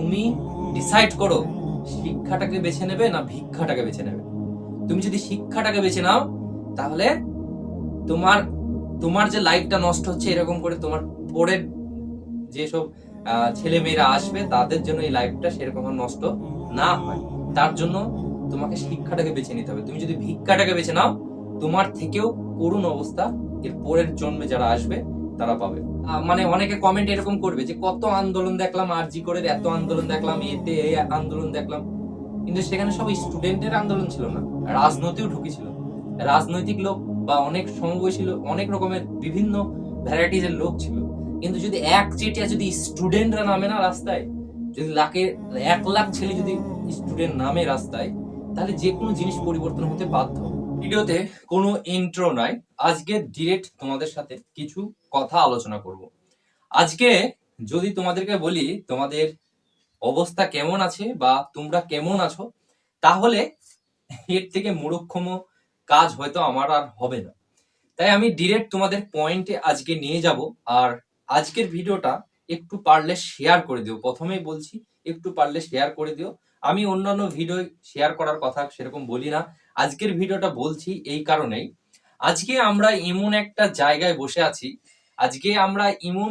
তুমি ডিসাইড করো, শিক্ষাটাকে বেছে নেবে না ভিক্ষাটাকে বেছে নেবে। তুমি যদি শিক্ষাটাকে বেছে নাও, তাহলে তোমার তোমার যে লাইফটা নষ্ট হচ্ছে এরকম করে তোমার পরের যেসব ছেলে মেয়েরা আসবে, তাদের জন্য এই লাইফটা সেরকম নষ্ট না হয়। তার জন্য তোমাকে শিক্ষাটাকে বেছে নিতে হবে। তুমি যদি ভিক্ষাটাকে বেছে নাও, তোমার থেকেও করুণ অবস্থা এর পরের জন্মে যারা আসবে তারা পাবে। মানে অনেকে কমেন্ট এরকম করবে যে, কত আন্দোলন দেখলাম, আরজি করে এত আন্দোলন দেখলাম, এতে আন্দোলন দেখলাম। কিন্তু সেখানে সব স্টুডেন্টের আন্দোলন ছিল না, রাজনীতিও ঢুকেছিল। রাজনৈতিক লোক বা অনেক সমবয়সী লোক, অনেক রকমের বিভিন্ন ভ্যারাইটিজ এর লোক ছিল। কিন্তু যদি এক চেটিয়া যদি স্টুডেন্টরা নামে না রাস্তায়, যদি লাখে, এক লাখ ছেলে যদি স্টুডেন্ট নামে রাস্তায়, তাহলে যে কোনো জিনিস পরিবর্তন হতে বাধ্য ভিডিওতে কোনো ইন্ট্রো নাই। আজকে ডিরেক্ট তোমাদের সাথে কিছু কথা আলোচনা করব। আজকে যদি তোমাদেরকে বলি তোমাদের অবস্থা কেমন আছে বা তোমরা কেমন আছো, তাহলে এর থেকে মূর্খম কাজ হয়তো আমার আর হবে না। তাই আমি ডিরেক্ট তোমাদের পয়েন্টে আজকে নিয়ে যাব আর আজকের ভিডিওটা একটু পারলে শেয়ার করে দিও। প্রথমেই বলছি, একটু পারলে শেয়ার করে দিও। আমি অন্যান্য ভিডিও শেয়ার করার কথা সেরকম বলি না। আজকের ভিডিওটা বলছি এই কারণেই। আজকে আমরা এমন একটা জায়গায় বসে আছি আজকে আমরা এমন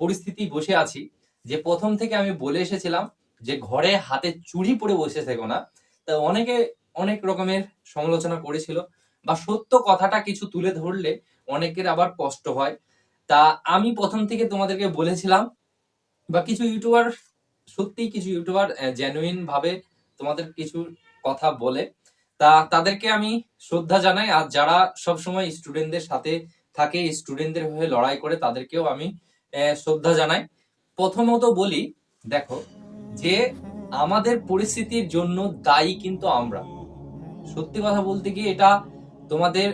পরিস্থিতি বসে আছি। যে প্রথম থেকে আমি বলে এসেছিলাম যে ঘরে হাতে চুড়ি পরে বসে থেকো না। তা অনেকে অনেক রকমের সমালোচনা করেছিল বা সত্য কথাটা কিছু তুলে ধরলে অনেকের আবার কষ্ট হয়। তা আমি প্রথম থেকে তোমাদেরকে বলেছিলাম বা কিছু ইউটিউবার সত্যিই কিছু ইউটিউবার জেনুইন ভাবে তোমাদের কিছু কথা বলে। তা তাদেরকে আমি শ্রদ্ধা জানাই। আর যারা সবসময় স্টুডেন্টদের সাথে থাকে স্টুডেন্টদের হয়ে লড়াই করে তাদেরকেও আমি শ্রদ্ধা জানাই। প্রথমত বলি, দেখো, যে আমাদের পরিস্থিতির জন্য দায়ী কিন্তু আমরা। সত্যি কথা বলতে গিয়ে এটা তোমাদের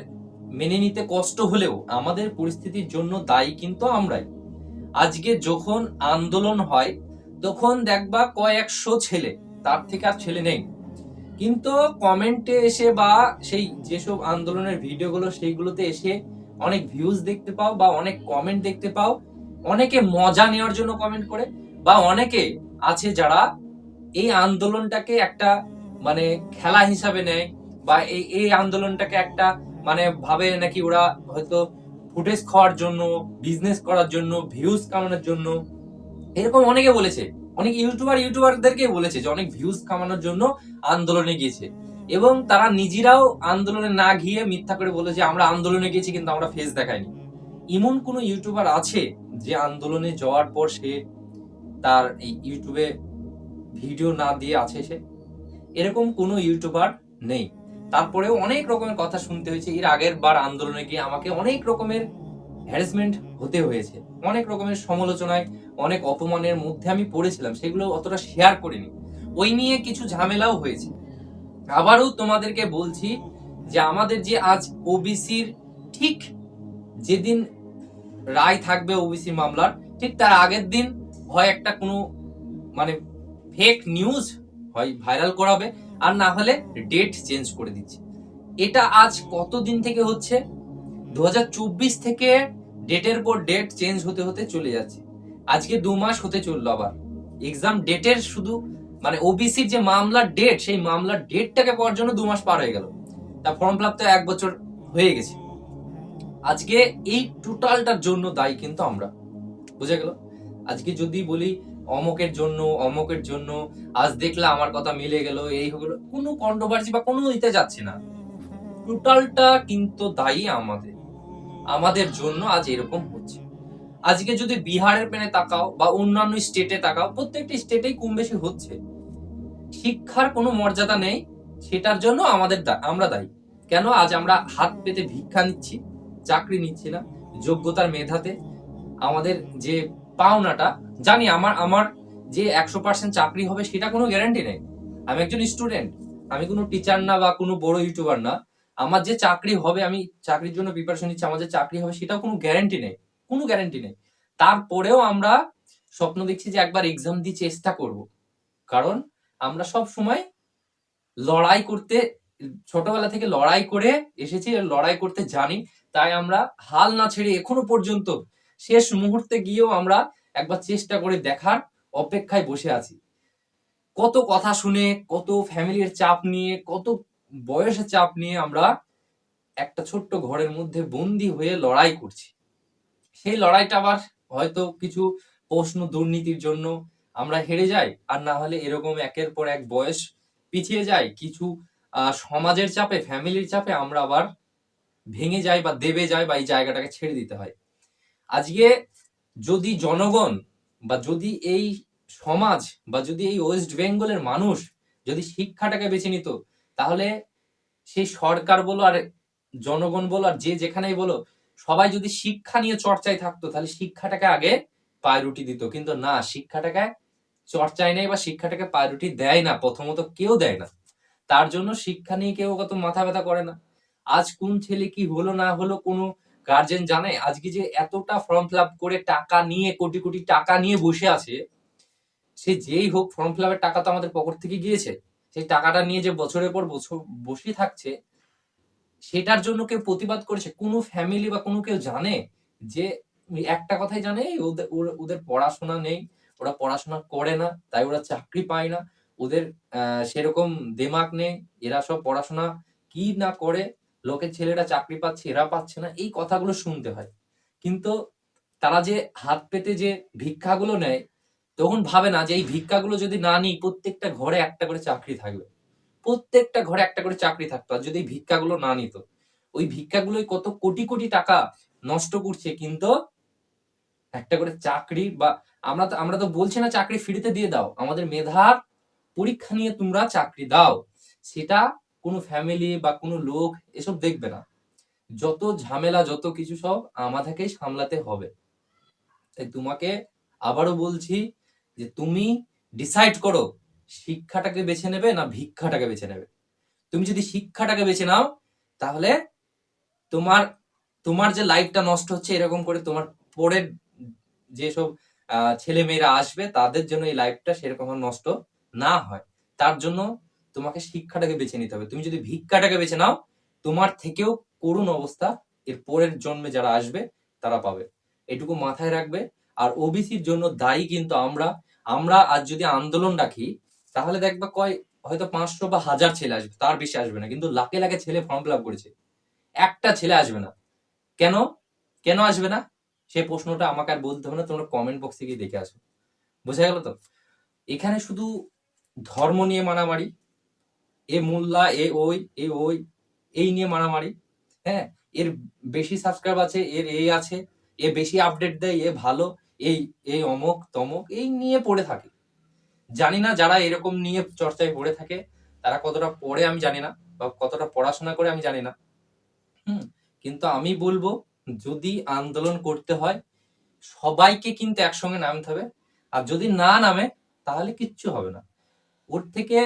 মেনে নিতে কষ্ট হলেও আমাদের পরিস্থিতির জন্য দায়ী কিন্তু আমরাই। আজকে যখন আন্দোলন হয়, তখন দেখবা কয়েকশো ছেলে, তার থেকে আর ছেলে নেই। কিন্তু কমেন্টে এসে বা সেই যেসব আন্দোলনের ভিডিওগুলো সেইগুলোতে এসে অনেক ভিউজ দেখতে পাও বা অনেক কমেন্ট দেখতে পাও, অনেকে মজা নেওয়ার জন্য কমেন্ট করে বা অনেকে আছে যারা এই আন্দোলনটাকে একটা মানে খেলা হিসাবে নেয় বা এই এই আন্দোলনটাকে একটা মানে ভাবে নাকি ওরা হয়তো ফুটেজ খাওয়ার জন্য বিজনেস করার জন্য ভিউজ কামানোর জন্য। এরকম অনেকে বলেছে, অনেক ইউটিউবার ইউটিউবারদেরকে বলেছে যে অনেক ভিউজ কামানোর জন্য আন্দোলনে গিয়েছে। এবং তারা নিজেরাও আন্দোলনে না গিয়ে মিথ্যা করে বলে যে আমরা আন্দোলনে গেছি, কিন্তু আমরা ফেস দেখাইনি। এমন কোন ইউটিউবার আছে যে আন্দোলনে যাওয়ার পর সে তার এই ইউটিউবে ভিডিও না দিয়ে আছে সে? এরকম কোনো ইউটিউবার নেই। তারপরেও অনেক রকমের কথা শুনতে হয়েছে। এর আগের বার আন্দোলনে গিয়ে আমাকে অনেক রকমের হ্যারাসমেন্ট হতে হয়েছে। অনেক রকমের সমালোচনায়, অনেক অপমানের মধ্যে আমি পড়েছিলাম। সেগুলো অতটা শেয়ার করিনি। ওই নিয়ে কিছু ঝামেলাও হয়েছে। আবারও তোমাদেরকে বলছি যে আমাদের যে আজ ওবিসির ঠিক যেদিন রায় থাকবে ওবিসি মামলার, ঠিক তার আগের দিন হয় একটা কোনো মানে ফেক নিউজ হয় ভাইরাল করাবে, আর না হলে ডেট চেঞ্জ করে দিচ্ছে। এটা আজ কত দিন থেকে হচ্ছে? দু হাজার চব্বিশ থেকে ডেটের পর ডেট চেঞ্জ হতে হতে চলে যাচ্ছে। আজকে দু মাস হতে চলল আবার। এক্সাম ডেটের শুধু মানে ওবিসির যে মামলার ডেট সেই মামলার ডেটটাকে পাওয়ার জন্য দু মাস পার হয়ে গেল। তা ফর্ম ফিল তো এক বছর হয়ে গেছে। আজকে এই টোটালটার জন্য দায়ী কিন্তু আমরা। বুঝে গেল? আজকে যদি বলি অমকের জন্য অমকের জন্য, আজ দেখলে আমার কথা মিলে গেল, এই হলো কোনো কন্ট্রোভার্সি বা কোনো দিতে যাচ্ছে না। টোটালটা কিন্তু দায়ী আমাদের। আমাদের জন্য আজ এরকম হচ্ছে। আজকে যদি বিহারের পেনে তাকাও বা অন্যান্য স্টেটে তাকাও, প্রত্যেকটি স্টেটেই কম বেশি হচ্ছে। শিক্ষার কোনো মর্যাদা নেই, সেটার জন্য আমাদের আমরা দায়ী। কেন? আজ আমরা হাত পেতে ভিক্ষা নিচ্ছি, চাকরি নিচ্ছি না, যোগ্যতার মেধাতে। আমাদের যে পাওনাটা, জানি আমার আমার যে একশো পার্সেন্ট চাকরি হবে, সেটা কোনো গ্যারান্টি নেই। আমি একজন স্টুডেন্ট আমি কোনো টিচার না বা কোনো বড় ইউটিউবার না। আমার যে চাকরি হবে, আমি চাকরির জন্য প্রিপারেশন নিচ্ছি, আমার যে চাকরি হবে, সেটাও কোনো গ্যারান্টি নেই। কোনো গ্যারান্টি নেই। তারপরেও আমরা স্বপ্ন দেখছি যে একবার এক্সাম দিয়ে চেষ্টা করব। কারণ আমরা সব সময় লড়াই করতে, ছোটবেলা থেকে লড়াই করে এসেছি লড়াই করতে জানি। তাই আমরা হাল না ছেড়ে এখনও পর্যন্ত শেষ মুহূর্তে গিয়েও আমরা একবার চেষ্টা করে দেখার অপেক্ষায় বসে আছি। কত কথা শুনে, কত ফ্যামিলির চাপ নিয়ে, কত বয়সের চাপ নিয়ে আমরা একটা ছোট্ট ঘরের মধ্যে বন্দি হয়ে লড়াই করছি। সেই লড়াইটা আবার হয়তো কিছু প্রশ্ন দুর্নীতির জন্য আমরা হেরে যাই, আর না হলে এরকম একের পর এক বয়স পিছিয়ে যায় কিছু সমাজের চাপে, ফ্যামিলির চাপে আমরা আবার ভেঙে যাই বা দেবে যাই বা এই জায়গাটাকে ছেড়ে দিতে হয়। আজকে যদি জনগণ বা যদি এই সমাজ বা যদি এই ওয়েস্ট বেঙ্গলের মানুষ যদি শিক্ষাটাকে বেছে নিত, তাহলে সেই সরকার বলো আর জনগণ বলো আর যে যেখানেই বলো, সবাই যদি শিক্ষা নিয়ে চর্চায় থাকতো, তাহলে শিক্ষাটাকে আগে প্রায়োরিটি দিত। কিন্তু না, শিক্ষাটাকে চর্চায় নেই বা শিক্ষাটাকে প্রায়োরিটি দেয় না, প্রথমত কেউ দেয় না। তার জন্য শিক্ষা নিয়ে কেউ কত মাথা ব্যথা করে না। আজ কোন ছেলে কি হলো না হলো কোনো গার্জেন জানে আজকে যে এতটা ফর্ম ফিল করে টাকা নিয়ে, কোটি কোটি টাকা নিয়ে বসে আছে, সে যেই হোক ফর্ম ফিল আপের টাকা তো আমাদের পকেট থেকে গিয়েছে। সেই টাকাটা নিয়ে যে বছরের পর বছর বসে থাকছে, সেটার জন্য কেউ প্রতিবাদ করেছে। কোনো ফ্যামিলি বা কোনো কেউ জানে যে, একটা কথাই জানে, ওদের ওদের পড়াশোনা নেই ওরা পড়াশোনা করে না, তাই ওরা চাকরি পায় না। ওদের সেরকম দেমাগ নেই। এরা সব পড়াশোনা কি না করে, লোকের ছেলেরা চাকরি পাচ্ছে, এরা পাচ্ছে না, এই কথাগুলো শুনতে হয়। কিন্তু তারা যে হাত পেতে যে ভিক্ষাগুলো নেয়, তখন ভাবে না যে এই ভিক্ষাগুলো যদি না নিই, প্রত্যেকটা ঘরে একটা করে চাকরি থাকবে। প্রত্যেকটা ঘরে একটা করে চাকরি থাকতো, আর যদি ভিক্ষাগুলো না নিত, ওই ভিক্ষাগুলোই কত কোটি কোটি টাকা নষ্ট করছে। কিন্তু একটা করে চাকরি বা আমরা তো আমরা তো বলছি না চাকরি ফ্রিতে দিয়ে দাও। আমাদের মেধার পরীক্ষা নিয়ে তোমরা চাকরি দাও। সেটা কোনো ফ্যামিলি বা কোনো লোক এসব দেখবে না। যত ঝামেলা, যত কিছু সব আমাদেরকেই সামলাতে হবে। তাই তোমাকে আবারও বলছি যে তুমি ডিসাইড করো, শিক্ষাটাকে বেছে নেবে না ভিক্ষাটাকে বেছে নেবে। তুমি যদি শিক্ষাটাকে বেছে নাও, তাহলে তোমার তোমার যে লাইফটা নষ্ট হচ্ছে এরকম করে তোমার পরের যেসব ছেলে মেয়েরা আসবে, তাদের জন্য এই লাইফটা সেরকম নষ্ট না হয়। তার জন্য তোমাকে শিক্ষাটাকে বেছে নিতে হবে। তুমি যদি ভিক্ষাটাকে বেছে নাও, তোমার থেকেও করুণ অবস্থা এর পরের জন্মে যারা আসবে, তারা পাবে। এটুকু মাথায় রাখবে। আর ওবিসির জন্য দায়ী কিন্তু আমরা। আমরা আজ যদি আন্দোলন রাখি, তাহলে দেখবা কয়, হয়তো পাঁচশো বা হাজার ছেলে আসবে। তার বেশি আসবে না। কিন্তু লাখে লাখে ছেলে ফর্ম ফিল আপ করেছে। একটা ছেলে আসবে না। কেন? কেন আসবে না? সেই প্রশ্নটা আমাকে আর বলতে হবে না, তোমরা কমেন্ট বক্সে গিয়ে দেখে আসো। বোঝা গেল তো? এখানে শুধু ধর্ম নিয়ে মারামারি, এ মোল্লা, এ ওই এ ওই, এই নিয়ে মারামারি হ্যাঁ? এর বেশি সাবস্ক্রাইব আছে, এর এই আছে, এ বেশি আপডেট দেয়, এ ভালো, এই এই অমক, তমক, এই নিয়ে পড়ে থাকে। জানি না যারা এরকম নিয়ে চর্চায় পড়ে থাকে, তারা কতটা পড়ে আমি জানি না, বা কতটা পড়াশোনা করে আমি জানি না। হুম, কিন্তু আমি বলব যদি আন্দোলন করতে হয়, সবাইকে কিন্তু একসঙ্গে নামতে হবে। আর যদি না নামে, তাহলে কিচ্ছু হবে না। ওর থেকে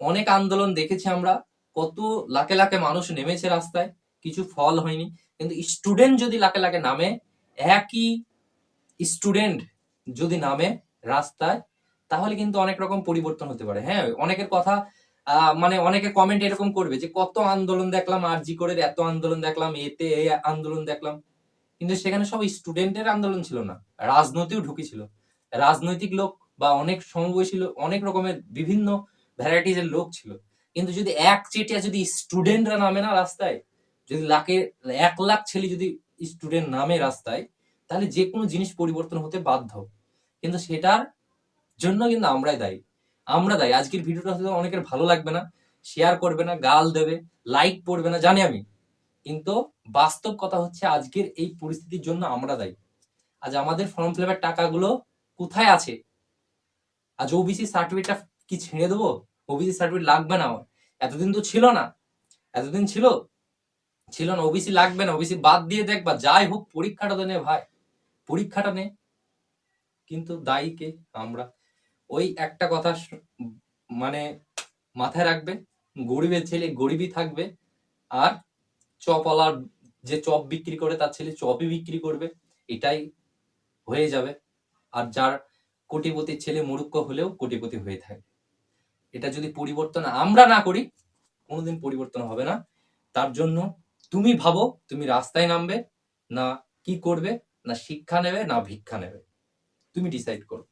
অনেক আন্দোলন দেখেছি আমরা, কত লাখে লাখে মানুষ নেমেছে রাস্তায়, কিছু ফল হয়নি। কিন্তু স্টুডেন্ট যদি লাখে লাখে নামে, একই স্টুডেন্ট যদি নামে রাস্তায়, তাহলে কিন্তু অনেক রকম পরিবর্তন হতে পারে। হ্যাঁ অনেকের কথা মানে অনেকে কমেন্ট এরকম করবে যে, কত আন্দোলন দেখলাম আর জি করে এত আন্দোলন দেখলাম, এতে এই আন্দোলন দেখলাম। কিন্তু সেখানে সব স্টুডেন্টের আন্দোলন ছিল না। রাজনৈতিক ঢুকেছিল। রাজনৈতিক লোক বা অনেক সমবয়সী লোক, অনেক রকমের বিভিন্ন ভ্যারাইটিস এর লোক ছিল। কিন্তু যদি এক চেটিয়া যদি স্টুডেন্টরা নামে না রাস্তায়, যদি লাখে, এক লাখ ছেলে যদি স্টুডেন্ট নামে রাস্তায়, তাহলে যে কোনো জিনিস পরিবর্তন হতে বাধ্য। কিন্তু সেটার জন্য কিন্তু আমরাই দায়ী। আমরা দায়ী। আজকের ভিডিওটা হয়তো অনেকের ভালো লাগবে না শেয়ার করবে না, গাল দেবে লাইক পড়বে না, জানি আমি। কিন্তু বাস্তব কথা হচ্ছে আজকের এই পরিস্থিতির জন্য আমরা দায়ী। আজ আমাদের ফর্ম ফিল টাকাগুলো কোথায় আছে? আজ ওবিসি সার্টিফিকেটটা কি ছেড়ে দেবো? ওবিসি সার্টিফিকেট লাগবে না আমার। এতদিন তো ছিল না। এতদিন ছিল। ছিল না ওবিসি লাগবে না। ওবিসি বাদ দিয়ে দেখবা যাই হোক, পরীক্ষাটা তো নে ভাই। পরীক্ষাটা নে। কিন্তু দায়ী কে? আমরা। ওই একটা কথা মানে মাথায় রাখবে, গরিবের ছেলে গরিবই থাকবে আর চপওয়ালার যে চপ বিক্রি করে তার ছেলে চপই বিক্রি করবে, এটাই হয়ে যাবে। আর যার কোটিপতির ছেলে মুরুক্ষ হলেও কোটিপতি হয়ে থাকে এটা যদি পরিবর্তন আমরা না করি, কোনোদিন পরিবর্তন হবে না। তার জন্য তুমি ভাবো, তুমি রাস্তায় নামবে, না কি করবে, না শিক্ষা নেবে, না ভিক্ষা নেবে। তুমি ডিসাইড করো।